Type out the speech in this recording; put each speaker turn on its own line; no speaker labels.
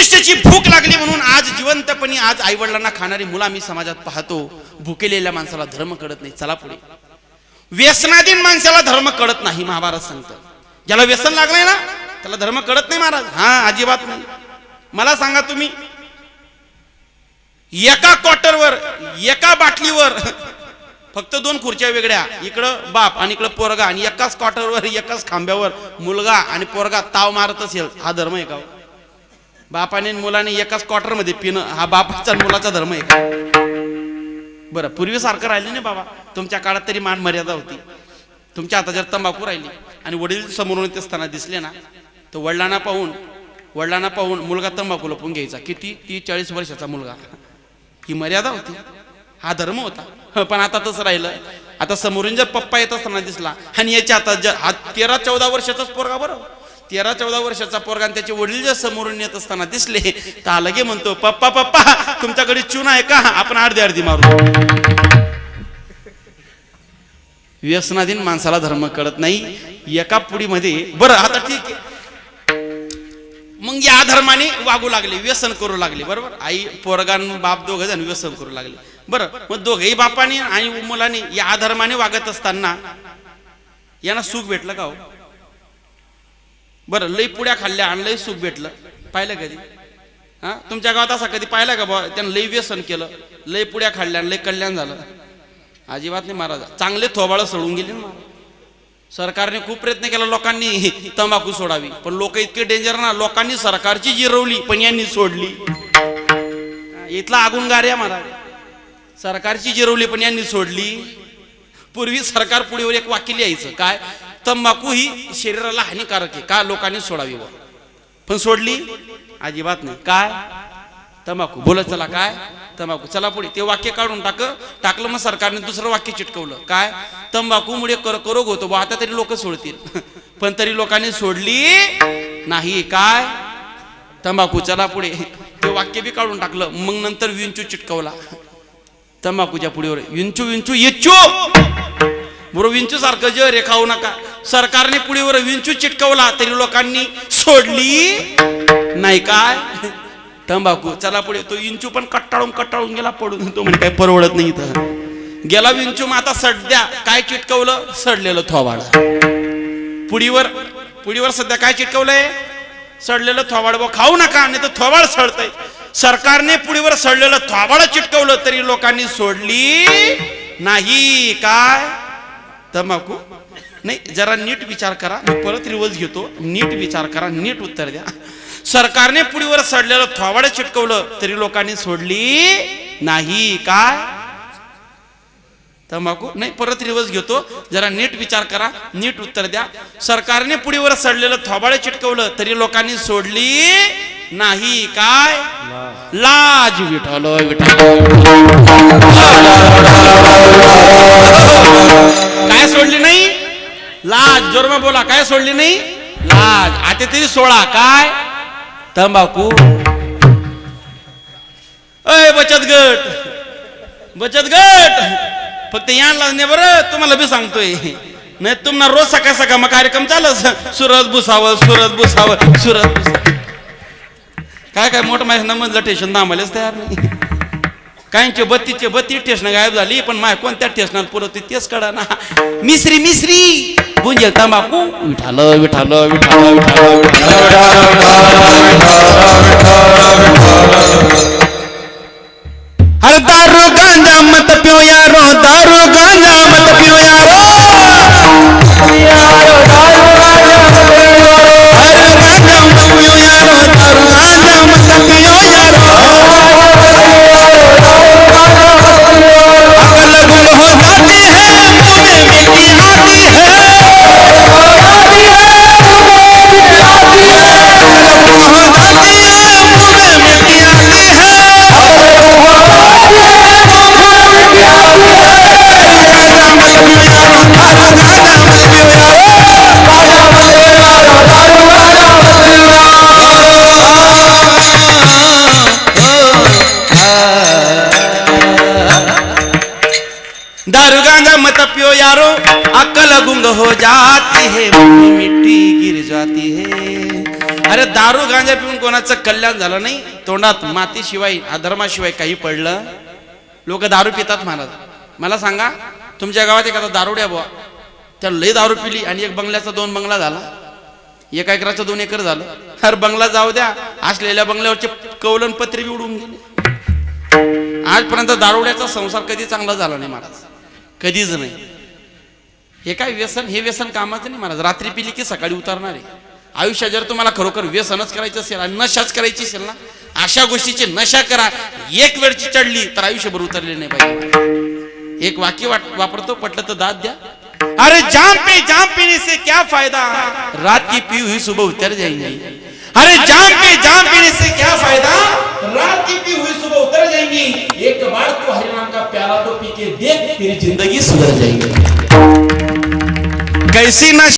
प्रतिष्ठेची भूक लागली म्हणून आज जिवंतपणी आज आई वडिलांना खाणारी मुलं आम्ही समाजात पाहतो. भुकेलेल्या माणसाला धर्म कळत नाही. चला पुढे. व्यसनाधीन माणसाला धर्म कळत नाही महाभारत सांगतं. ज्याला व्यसन लागलंय ना त्याला धर्म कळत नाही महाराज. हा अजिबात नाही. मला सांगा तुम्ही एका क्वार्टरवर एका बाटलीवर फक्त दोन खुर्च्या वेगळ्या इकडं बाप आणि इकडं पोरगा आणि एकाच क्वार्टरवर एकाच खांब्यावर मुलगा आणि पोरगा ताव मारत असेल हा धर्म आहे का हो? बापाने मुलाने एकाच क्वार्टरमध्ये पिणं. हा बापाचा मुलाचा धर्म आहे का? बरं पूर्वी सारखं राहिले ना बाबा. तुमच्या काळात तरी मान मर्यादा होती. तुमच्या हातात जर तंबाखू राहिली आणि वडील समोरून येत असताना दिसले ना तर वडिलांना पाहून वडिलांना पाहून मुलगा तंबाखू लपून घ्यायचा. किती? ती चाळीस वर्षाचा मुलगा. ही मर्यादा होती. हा धर्म होता. पण आता तसं राहिलं. आता समोरून जर पप्पा येत असताना दिसला आणि याच्या हातात जर हा तेरा चौदा वर्षाचाच पोरगा बरं. तेरा चौदा वर्षाचा पोरगा आणि त्याचे वडील जर समोरून येत असताना दिसले तर लगे म्हणतो पप्पा पप्पा तुमच्याकडे चून आहे का? आपण अर्धी अर्धी मारू. व्यसनाधीन माणसाला धर्म कळत नाही. एका पुडीमध्ये बरं आता ठीक मग या धर्माने वागू लागले व्यसन करू लागले बरोबर? आई पोरगान बाप दोघ जण व्यसन करू लागले. बरं मग दोघेही बापाने आणि मुलाने या धर्माने वागत असताना यांना सुख भेटलं का हो? बरं लई पुड्या खाल्ल्या आणि लई सुख भेटलं. पाहिलं कधी? हा? तुमच्या गावात असा कधी पाहिला का बा त्यानं लई व्यसन केलं लई पुड्या खाल्ल्या आणि लई कल्याण झालं. अजिबात नाही महाराज. चांगले थोबाळं सळून गेले ना सरकारने खूप प्रयत्न केला लोकांनी तंबाखू सोडावी. पण लोक इतके डेंजर ना लोकांनी सरकारची जिरवली पण यांनी सोडली. इथला आगून गार्या महाराज. सरकारची जिरवली पण यांनी सोडली. पूर्वी सरकार पुढेवर एक वाक्य लिहायचं काय? तंबाखू ही शरीराला हानिकारक आहे. का लोकांनी सोडावी बुवा. पण सोडली? अजिबात नाही. काय? तंबाखू. बोला चला काय? तंबाखू. चला पुढे. ते वाक्य काढून टाक. टाकलं मग सरकारने दुसरं वाक्य चिटकवलं. काय? तंबाखूमुळे कर्करोग होतो बा आता तरी लोक सोडतील. पण तरी लोकांनी सोडली नाही. काय? तंबाखू. चला पुढे. ते वाक्य बी काढून टाकलं. मग नंतर विंचू चिटकवला. तंबाखूच्या पुढेवर विंचू विंचू येचू! बरोबर विंचू सारखं जे रेखावू नका. सरकारने पुढीवर विंचू चिटकवला तरी लोकांनी सोडली नाही काय? तंबाखू. चला पुढे. तो विंचू पण कट्टाळून कट्टाळून गेला पडून तो म्हणजे काय परवडत नाही इथं. गेला विंचू मग आता सध्या काय चिटकवलं? सडलेलं थोबाड. पुडीवर पुडीवर सध्या काय चिटकवलंय? सडलेलं थोबाड. बा खाऊ नका नाही तर थोबाड सडतंय. सरकारने पुडीवर सडलेलं थोबाड चिटकवलं तरी लोकांनी सोडली नाही. काय? तंबाखू. नाही जरा नीट विचार करा. मी परत रिवर्स घेतो. नीट विचार करा नीट उत्तर द्या. सरकारने पुडीवर सडलेलं थोबाड चिटकवलं तरी लोकांनी सोडली नाही. काय? तंबाखू? नाही परत रिवर्स घेतो. जरा नीट विचार करा नीट उत्तर द्या. सरकारने पुडीवर सडलेलं थोबाड चिटकवलं तरी लोकांनी सोडली नाही. काय? लाज. विठल सोडली नाही? लाज. आता तरी सोळा काय? तंबाखू. अय बचत गट. बचत गट. फक्त यांना नाही बरं. तुम्हाला बी सांगतोय. नाही तुम्हाला रोज सकाळ सकाळ मग कार्यक्रम चालत सुरत बुसावं सुरत बुसावं सुरत बुसावं काय काय मोठं माझ्या नमजलं स्टेशन थांबायलाच तयार नाही. काहींचे बत्तीचे बत्ती स्टेशन गायब झाली पण माय कोणत्या स्टेशनात पुरवते तेच कळा ना मिसरी मिसरी! गुंजेल तंबाखू विठाल विठाल विठाल
अरे दारू गांजा मत पियो यारो दारू दारू गांजा मत पियो यारो अकल
गुंग हो जाती है मिट्टी गिर जाती है। अरे दारू गांजा पिऊन कोणाचं कल्याण झालं नाही? तोंडात मातीशिवाय अधर्माशिवाय काही पडलं? लोक दारू पितात महाराज. मला सांगा तुमच्या गावात एखादा दारुड्या बुवा त्या लय दारू पिली आणि एक बंगल्याचा दोन बंगला झाला. एका एकराचं दोन एकर झालं. हर बंगला जाऊ द्या असलेल्या बंगल्यावरचे कौलन पत्रे बी उडून गेले. आजपर्यंत दारुड्याचा संसार कधी चांगला झाला नाही महाराज. कधीच नाही. हे काय व्यसन? हे व्यसन कामाचं नाही महाराज. रात्री पिली की सकाळी उतरणार आहे. आयुष्यात जर तुम्हाला खरोखर व्यसनच करायचं असेल आणि नशाच करायची असेल ना अशा गोष्टीची नशा करा. एक वेळची चढली तर आयुष्यभर उतरले नाही पाहिजे. एक वाक्य वाट- वापरतो पटलं तर दाद द्या.
अरे जाम पे जाम पीने से क्या फायदा?
रात की पी हुई सुबह उतर जाएंगी.
अरे जाम पे जाम पीने से क्या फायदा
रात की पी हुई सुबह उतर जाएंगी एक बार तो हरिनाम का प्याला तो पी के देख तेरी जिंदगी सुधर जाएगी
कैसी नशा